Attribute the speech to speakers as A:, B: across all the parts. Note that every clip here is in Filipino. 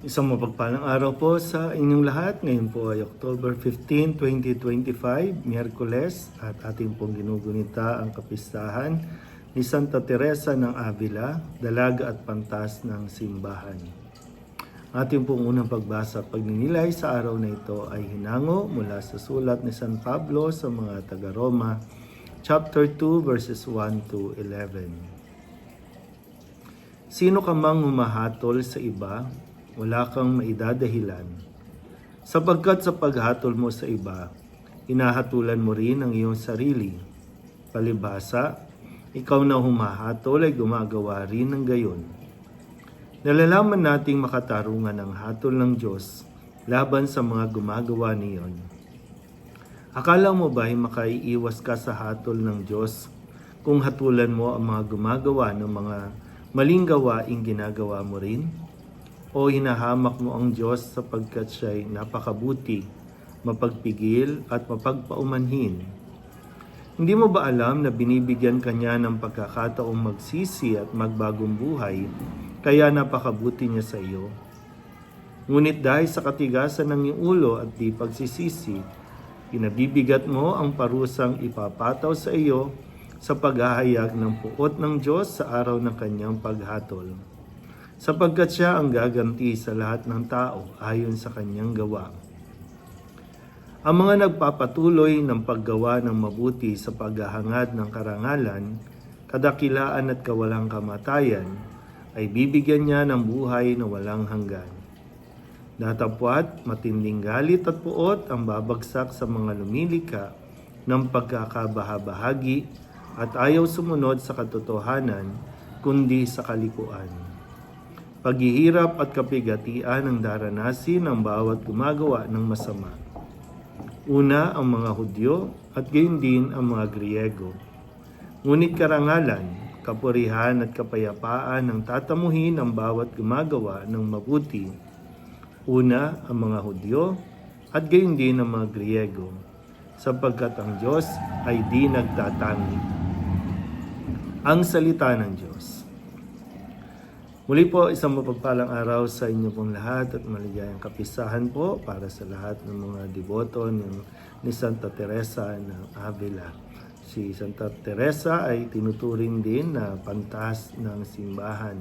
A: Isang mapagpalang araw po sa inyong lahat. Ngayon po ay October 15, 2025, Miyerkules at ating pong ginugunita ang kapistahan ni Santa Teresa ng Avila, dalaga at pantas ng simbahan. Ating pong unang pagbasa pagninilay sa araw na ito ay hinango mula sa sulat ni San Pablo sa mga taga-Roma, chapter 2 verses 1 to 11. Sino ka mang humahatol sa iba, wala kang maidadahilan. Sapagkat sa paghatol mo sa iba, hinahatulan mo rin ang iyong sarili. Palibasa, ikaw na humahatol ay gumagawa rin ng gayon. Nalalaman nating makatarungan ang hatol ng Diyos laban sa mga gumagawa niyon. Akala mo ba ay makaiiwas ka sa hatol ng Diyos kung hatulan mo ang mga gumagawa ng mga maling gawaing ginagawa mo rin? O hinahamak mo ang Diyos sapagkat siya'y napakabuti, mapagpigil at mapagpaumanhin? Hindi mo ba alam na binibigyan ka niya ng pagkakataong magsisi at magbagong buhay, kaya napakabuti niya sa iyo? Ngunit dahil sa katigasan ng iyong ulo at di pagsisisi, Pinabibigat mo ang parusang ipapataw sa iyo sa paghahayag ng puot ng Diyos sa araw ng kanyang paghatol. Sapagkat siya ang gaganti sa lahat ng tao ayon sa kanyang gawa. Ang mga nagpapatuloy ng paggawa ng mabuti sa paghahangad ng karangalan, kadakilaan at kawalang kamatayan, ay bibigyan niya ng buhay na walang hanggan. Datapwat, matinding galit at puot ang babagsak sa mga lumilika ng pagkakabahabahagi at ayaw sumunod sa katotohanan kundi sa kalikuan. Paghihirap at kapigatian ang daranasin ng bawat gumagawa ng masama. Una ang mga Hudyo at gayon din ang mga Griego. Ngunit karangalan, kapurihan at kapayapaan ang tatamuhin ng bawat gumagawa ng mabuti Una, ang mga Hudyo at gayon din ang mga Griego, sapagkat ang Diyos ay di nagtatangi. Ang salita ng Diyos. Muli po, isang mapagpalang araw sa inyo pong lahat at maligayang kapisahan po para sa lahat ng mga deboto ng, ni Santa Teresa ng Avila. Si Santa Teresa ay tinuturing din na pantas ng simbahan.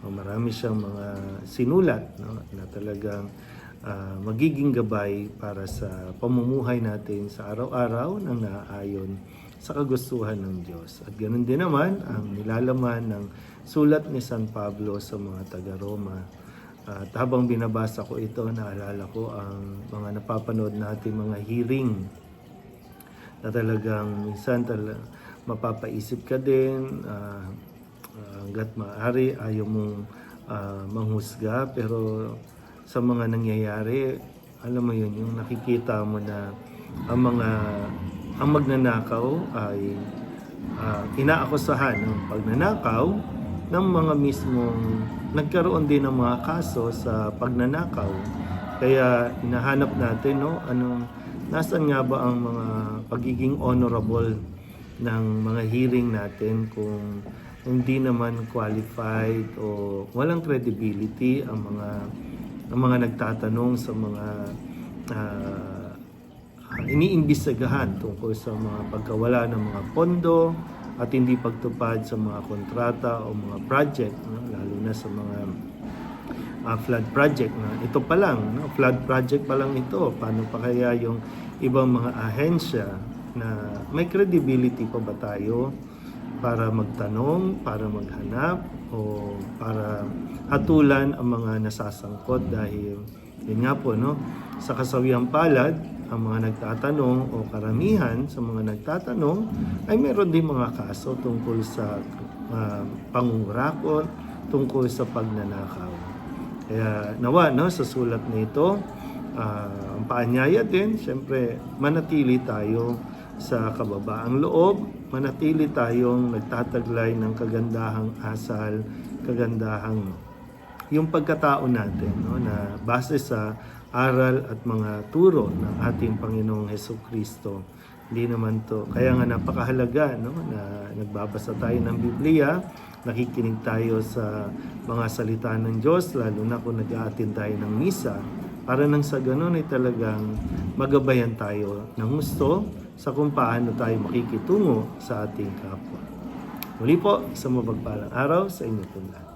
A: Marami siyang mga sinulat no, na talagang ah, magiging gabay para sa pamumuhay natin sa araw-araw ng naaayon sa kagustuhan ng Diyos. At ganoon din naman ang nilalaman ng sulat ni San Pablo sa mga taga-Roma. At habang binabasa ko ito, naalala ko ang mga napapanood natin mga hearing na talagang minsan tala, mapapaisip ka din, ah, Ah, hanggat maaari ayaw mong ah, manghusga pero sa mga nangyayari alam mo yun yung nakikita mo na ang mga ang magnanakaw ay uh, inaakusahan ng pagnanakaw ng mga mismong nagkaroon din ng mga kaso sa pagnanakaw. Kaya hinahanap natin no anong nasan nga ba ang mga pagiging honorable ng mga hearing natin kung hindi naman qualified o walang credibility ang mga ang mga nagtatanong sa mga uh, iniimbestigahan tungkol sa mga pagkawala ng mga pondo at hindi pagtupad sa mga kontrata o mga project no? lalo na sa mga uh, flood project na ito pa lang no? flood project pa lang ito paano pa kaya yung ibang mga ahensya na may credibility pa ba tayo para magtanong, para maghanap o para hatulan ang mga nasasangkot dahil yun nga po no sa kasawiyang palad ang mga nagtatanong o karamihan sa mga nagtatanong ay meron din mga kaso tungkol sa uh, pangungurakot, tungkol sa pagnanakaw. Kaya nawa no sa sulat na ito, uh, ang paanyaya din, siyempre manatili tayo sa kababaang loob, manatili tayong nagtataglay ng kagandahang asal, kagandahang yung pagkatao natin no, na base sa aral at mga turo ng ating Panginoong Heso Kristo Hindi naman to. Kaya nga napakahalaga no, na nagbabasa tayo ng Biblia, nakikinig tayo sa mga salita ng Diyos, lalo na kung nag-aatin tayo ng misa, para nang sa ganun ay talagang magabayan tayo ng gusto sa kung paano tayo makikitungo sa ating kapwa. Muli po, isang mapagpalang araw sa inyo po lahat.